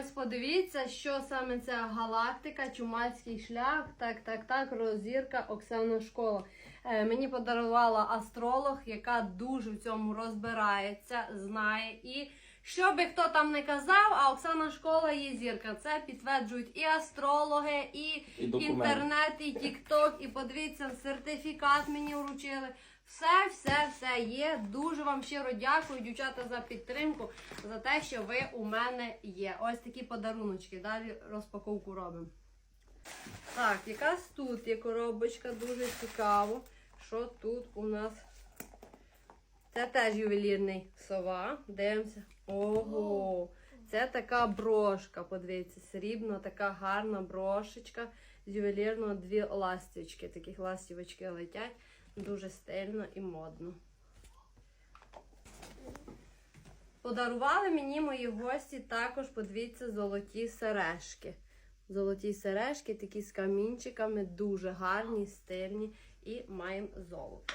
ось подивіться, що саме ця галактика, чумацький шлях, так, так, так, розірка Оксана Школа. Е, мені подарувала астролог, яка дуже в цьому розбирається, знає. І що би хто там не казав, а Оксана Школа є зірка. Це підтверджують і астрологи, і, І інтернет, і тікток, і подивіться, сертифікат мені вручили. Все, все, все є. Дуже вам щиро дякую, дівчата, за підтримку, за те, що ви у мене є. Ось такі подаруночки. Далі розпаковку робимо. Так, якась тут є коробочка, дуже цікаво. Що тут у нас? Це теж ювелірний сова. Дивимося. Ого! Це така брошка, подивіться, срібна, така гарна брошечка з ювелірного дві ластівочки. Таких ластівочки летять. Дуже стильно і модно. Подарували мені мої гості також, подивіться, золоті сережки. Золоті сережки, такі з камінчиками, дуже гарні, стильні і маємо золото.